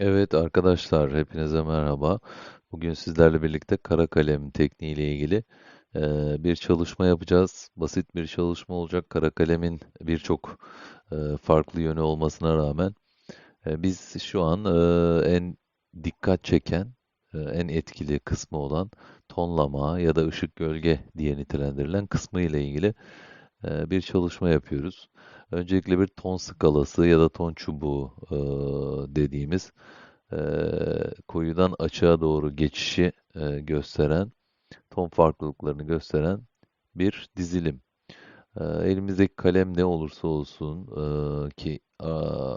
Evet arkadaşlar, hepinize merhaba. Bugün sizlerle birlikte kara kalem tekniği ile ilgili bir çalışma yapacağız. Basit bir çalışma olacak. Kara kalemin birçok farklı yönü olmasına rağmen biz şu an en dikkat çeken, en etkili kısmı olan tonlama ya da ışık gölge diye nitelendirilen kısmı ile ilgili bir çalışma yapıyoruz. Öncelikle bir ton skalası ya da ton çubuğu dediğimiz koyudan açığa doğru geçişi gösteren, ton farklılıklarını gösteren bir dizilim. Elimizdeki kalem ne olursa olsun ki aa,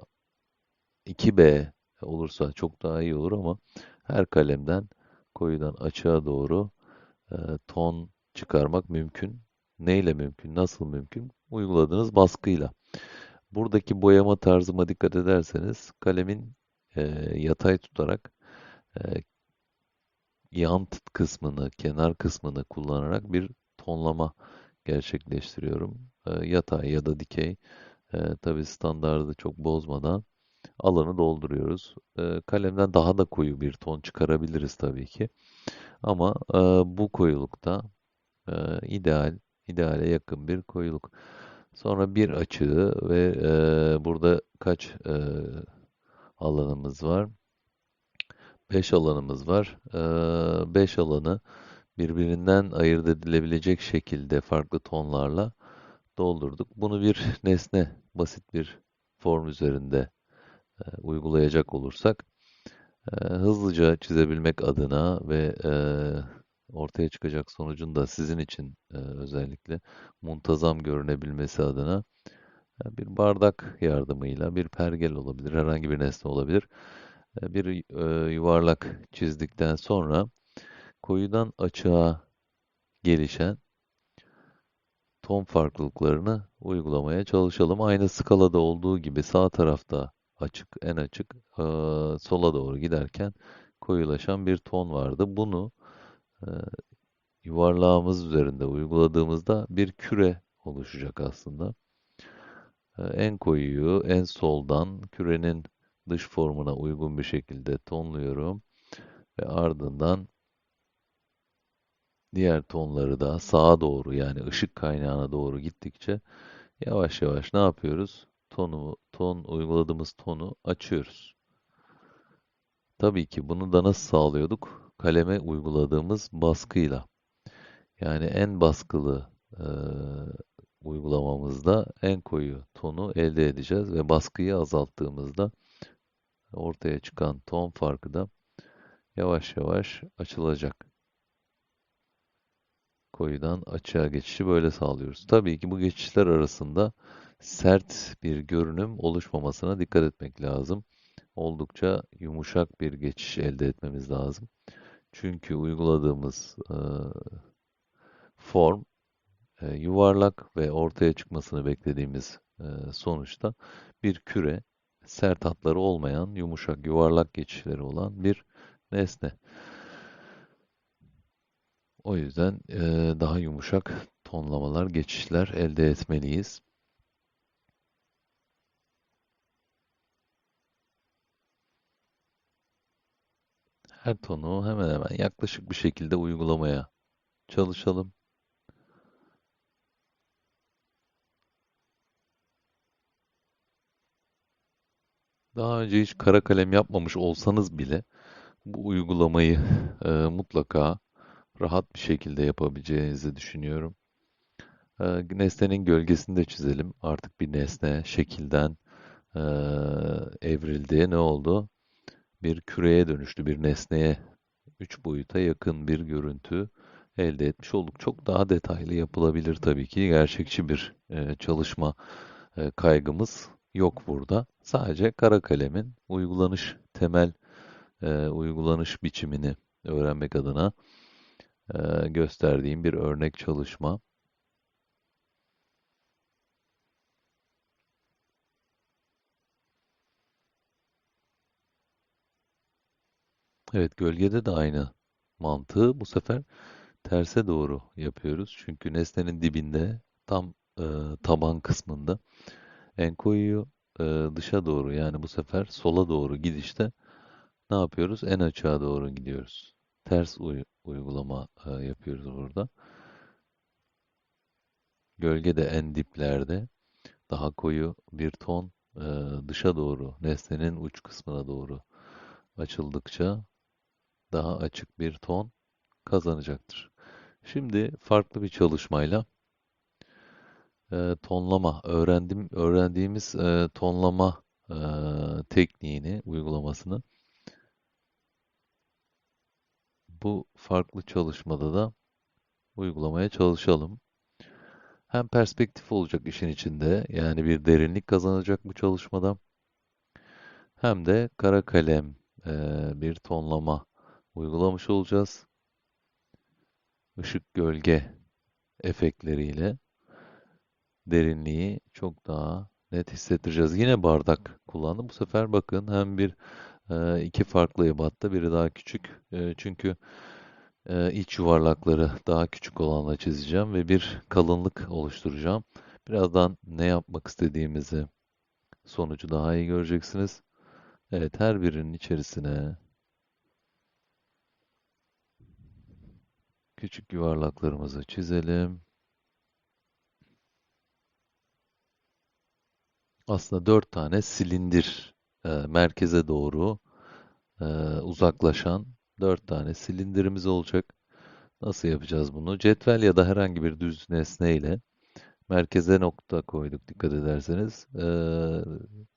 2B olursa çok daha iyi olur ama her kalemden koyudan açığa doğru ton çıkarmak mümkün. Neyle mümkün? Nasıl mümkün? Uyguladığınız baskıyla. Buradaki boyama tarzıma dikkat ederseniz kalemin eee, yatay tutarak eee, yan kısmını, kenar kısmını kullanarak bir tonlama gerçekleştiriyorum. Eee, yatay ya da dikey. Eee tabii standardı çok bozmadan alanı dolduruyoruz. Eee, kalemden daha da koyu bir ton çıkarabiliriz tabii ki. Ama eee, bu koyulukta eee, ideal, ideale yakın bir koyuluk. Sonra bir açığı ve eee, burada kaç eee, alanımız var? 5 alanımız var. 5 alanı birbirinden ayırt edilebilecek şekilde farklı tonlarla doldurduk. Bunu bir nesne, basit bir form üzerinde e, uygulayacak olursak e, hızlıca çizebilmek adına ve e, ortaya çıkacak sonucun da sizin için e, özellikle muntazam görünebilmesi adına bir bardak yardımıyla bir pergel olabilir, herhangi bir nesne olabilir. Bir e, yuvarlak çizdikten sonra koyudan açığa gelişen ton farklılıklarını uygulamaya çalışalım. Aynı skalada olduğu gibi sağ tarafta açık, en açık, e, sola doğru giderken koyulaşan bir ton vardı. Bunu yuvarlağımız üzerinde uyguladığımızda bir küre oluşacak aslında. En koyuyu en soldan kürenin dış formuna uygun bir şekilde tonluyorum ve ardından diğer tonları da sağa doğru yani ışık kaynağına doğru gittikçe yavaş yavaş ne yapıyoruz? Tonu, ton uyguladığımız tonu açıyoruz. Tabii ki bunu da nasıl sağlıyorduk? Kaleme uyguladığımız baskıyla. Yani en baskılı eee, uygulamamızda en koyu tonu elde edeceğiz ve baskıyı azalttığımızda ortaya çıkan ton farkı da yavaş yavaş açılacak. Koyudan açığa geçişi böyle sağlıyoruz. Tabii ki bu geçişler arasında sert bir görünüm oluşmamasına dikkat etmek lazım. Oldukça yumuşak bir geçiş elde etmemiz lazım. Çünkü uyguladığımız e, form e, yuvarlak ve ortaya çıkmasını beklediğimiz e, sonuçta bir küre, sert hatları olmayan, yumuşak, yuvarlak geçişleri olan bir nesne. O yüzden e, daha yumuşak tonlamalar, geçişler elde etmeliyiz. Her tonu hemen hemen yaklaşık bir şekilde uygulamaya çalışalım. Daha önce hiç kara kalem yapmamış olsanız bile bu uygulamayı e, mutlaka rahat bir şekilde yapabileceğinizi düşünüyorum. E, nesnenin gölgesini de çizelim. Artık bir nesne şekilden e, evrildi. Ne oldu? Bir küreye dönüştü, bir nesneye, üç boyuta yakın bir görüntü elde etmiş olduk. Çok daha detaylı yapılabilir tabii ki. Gerçekçi bir e, çalışma e, kaygımız yok burada. Sadece kara kalemin uygulanış temel e, uygulanış biçimini öğrenmek adına e, gösterdiğim bir örnek çalışma. Evet, gölgede de aynı mantığı bu sefer terse doğru yapıyoruz. Çünkü nesnenin dibinde tam e, taban kısmında en koyuyu e, dışa doğru yani bu sefer sola doğru gidişte Ne yapıyoruz? En açığa doğru gidiyoruz. Ters uy- uygulama e, yapıyoruz burada. Gölge de en diplerde. Daha koyu bir ton e, dışa doğru, nesnenin uç kısmına doğru açıldıkça daha açık bir ton kazanacaktır. Şimdi farklı bir çalışmayla e, tonlama öğrendim öğrendiğimiz e, tonlama e, tekniğini uygulamasını bu farklı çalışmada da uygulamaya çalışalım. Hem perspektif olacak işin içinde, yani bir derinlik kazanacak bu çalışmada, hem de kara kalem e, bir tonlama uygulamış olacağız. Işık gölge efektleriyle derinliği çok daha net hissettireceğiz. Yine bardak kullandım. Bu sefer bakın hem bir e, iki farklı ebatta biri daha küçük. E, çünkü e, iç yuvarlakları daha küçük olanla çizeceğim ve bir kalınlık oluşturacağım. Birazdan ne yapmak istediğimizi sonucu daha iyi göreceksiniz. Evet, her birinin içerisine küçük yuvarlaklarımızı çizelim. Aslında dört tane silindir e, merkeze doğru e, uzaklaşan dört tane silindirimiz olacak. Nasıl yapacağız bunu? Cetvel ya da herhangi bir düz nesne ile merkeze nokta koyduk dikkat ederseniz. E,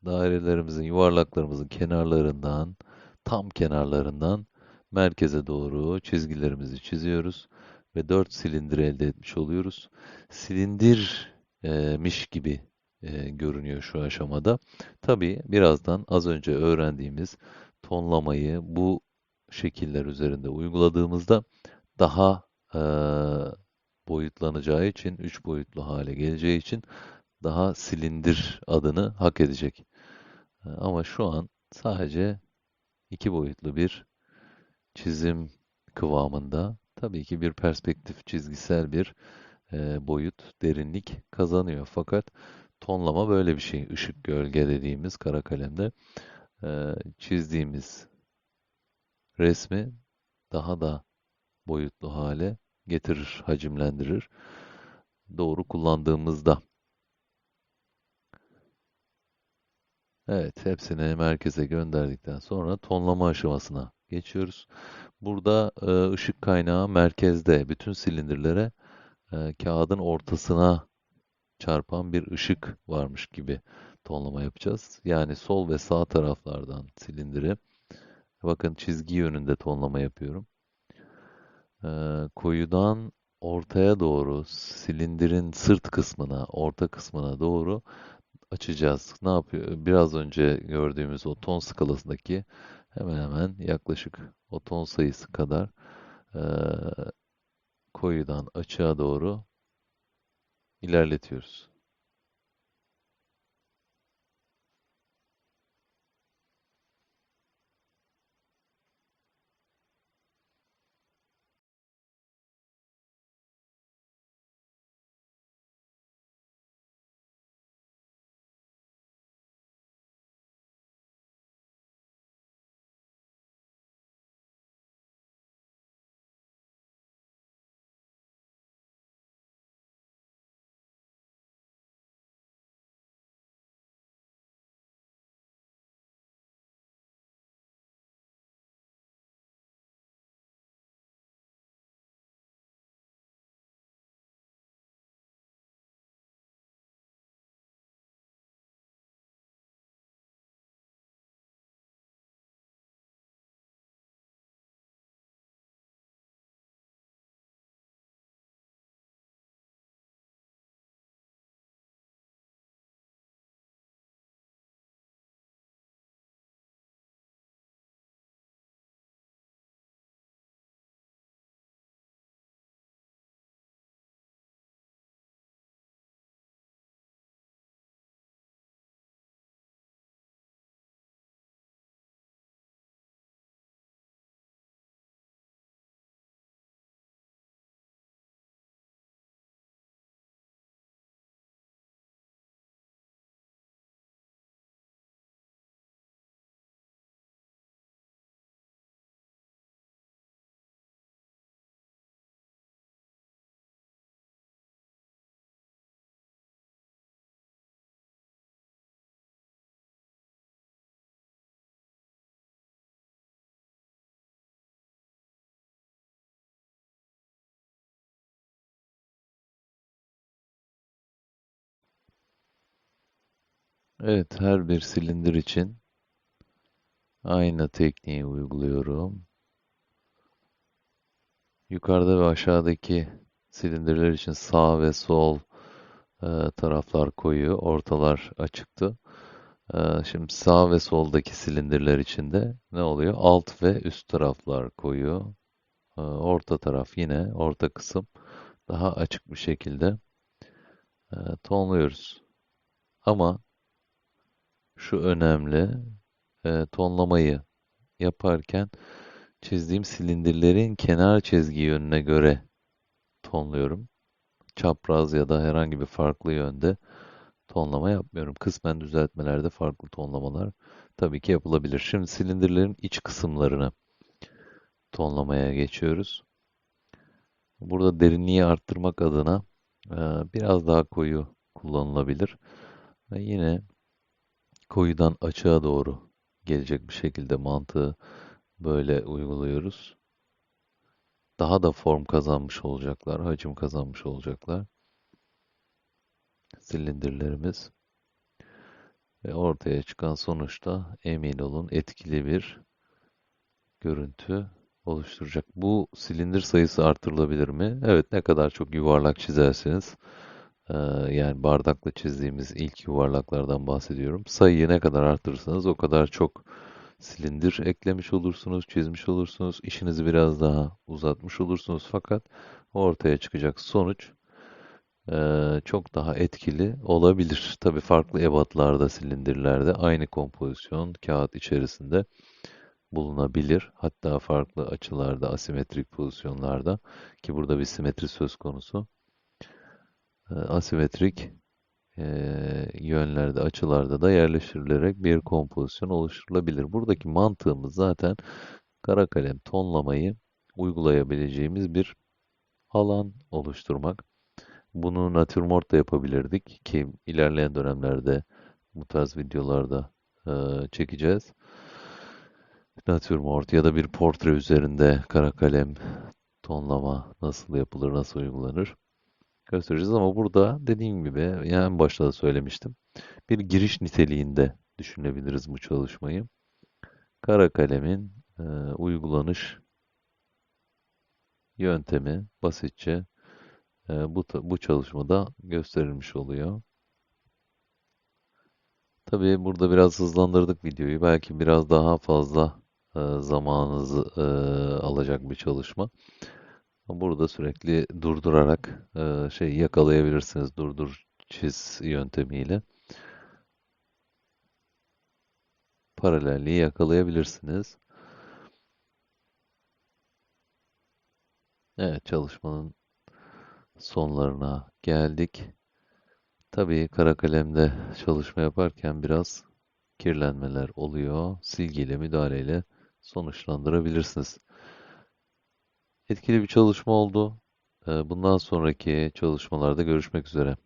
dairelerimizin, yuvarlaklarımızın kenarlarından, tam kenarlarından merkeze doğru çizgilerimizi çiziyoruz ve dört silindir elde etmiş oluyoruz. Silindirmiş gibi e, görünüyor şu aşamada. Tabii birazdan az önce öğrendiğimiz tonlamayı bu şekiller üzerinde uyguladığımızda daha e, boyutlanacağı için, üç boyutlu hale geleceği için daha silindir adını hak edecek. E, Ama şu an sadece iki boyutlu bir çizim kıvamında. Tabii ki bir perspektif çizgisel bir e, boyut, derinlik kazanıyor. Fakat tonlama böyle bir şey. Işık, gölge dediğimiz kara kalemde e, çizdiğimiz resmi daha da boyutlu hale getirir, hacimlendirir. Doğru kullandığımızda. Evet, hepsini merkeze gönderdikten sonra tonlama aşamasına geçiyoruz. Burada e, ışık kaynağı merkezde. Bütün silindirlere e, kağıdın ortasına çarpan bir ışık varmış gibi tonlama yapacağız. Yani sol ve sağ taraflardan silindiri. Bakın çizgi yönünde tonlama yapıyorum. Ee, koyudan ortaya doğru silindirin sırt kısmına, orta kısmına doğru açacağız. Ne yapıyor? Biraz önce gördüğümüz o ton skalasındaki hemen hemen yaklaşık o ton sayısı kadar ee, koyudan açığa doğru ilerletiyoruz. Evet, her bir silindir için aynı tekniği uyguluyorum. Yukarıda ve aşağıdaki silindirler için sağ ve sol e, taraflar koyu, ortalar açıktı. E, şimdi sağ ve soldaki silindirler için de ne oluyor? Alt ve üst taraflar koyu, e, orta taraf yine orta kısım daha açık bir şekilde e, tonluyoruz. Ama şu önemli, e, tonlamayı yaparken çizdiğim silindirlerin kenar çizgi yönüne göre tonluyorum. Çapraz ya da herhangi bir farklı yönde tonlama yapmıyorum. Kısmen düzeltmelerde farklı tonlamalar tabii ki yapılabilir. Şimdi silindirlerin iç kısımlarını tonlamaya geçiyoruz. Burada derinliği arttırmak adına e, biraz daha koyu kullanılabilir. Yine koyudan açığa doğru gelecek bir şekilde mantığı böyle uyguluyoruz. Daha da form kazanmış olacaklar, hacim kazanmış olacaklar silindirlerimiz. Ve ortaya çıkan sonuçta emin olun etkili bir görüntü oluşturacak. Bu silindir sayısı artırılabilir mi? Evet, ne kadar çok yuvarlak çizerseniz, yani bardakla çizdiğimiz ilk yuvarlaklardan bahsediyorum. Sayıyı ne kadar artırırsanız o kadar çok silindir eklemiş olursunuz, çizmiş olursunuz. İşinizi biraz daha uzatmış olursunuz. Fakat ortaya çıkacak sonuç çok daha etkili olabilir. Tabii farklı ebatlarda, silindirlerde aynı kompozisyon kağıt içerisinde bulunabilir. Hatta farklı açılarda, asimetrik pozisyonlarda ki burada bir simetri söz konusu. E, asimetrik e, yönlerde, açılarda da yerleştirilerek bir kompozisyon oluşturulabilir. Buradaki mantığımız zaten kara kalem tonlamayı uygulayabileceğimiz bir alan oluşturmak. Bunu natürmort da yapabilirdik ki ilerleyen dönemlerde bu tarz videolarda e, çekeceğiz. Natürmort ya da bir portre üzerinde kara kalem tonlama nasıl yapılır, nasıl uygulanır göstereceğiz ama burada dediğim gibi yani en başta da söylemiştim. Bir giriş niteliğinde düşünebiliriz bu çalışmayı. Kara kalemin e, uygulanış yöntemi basitçe e, bu, bu çalışmada gösterilmiş oluyor. Tabii burada biraz hızlandırdık videoyu. Belki biraz daha fazla e, zamanınızı e, alacak bir çalışma. Burada sürekli durdurarak e, şey yakalayabilirsiniz. Durdur çiz yöntemiyle. Paralelliği yakalayabilirsiniz. Evet çalışmanın sonlarına geldik. Tabii kara kalemde çalışma yaparken biraz kirlenmeler oluyor. Silgiyle müdahaleyle sonuçlandırabilirsiniz. Etkili bir çalışma oldu. Bundan sonraki çalışmalarda görüşmek üzere.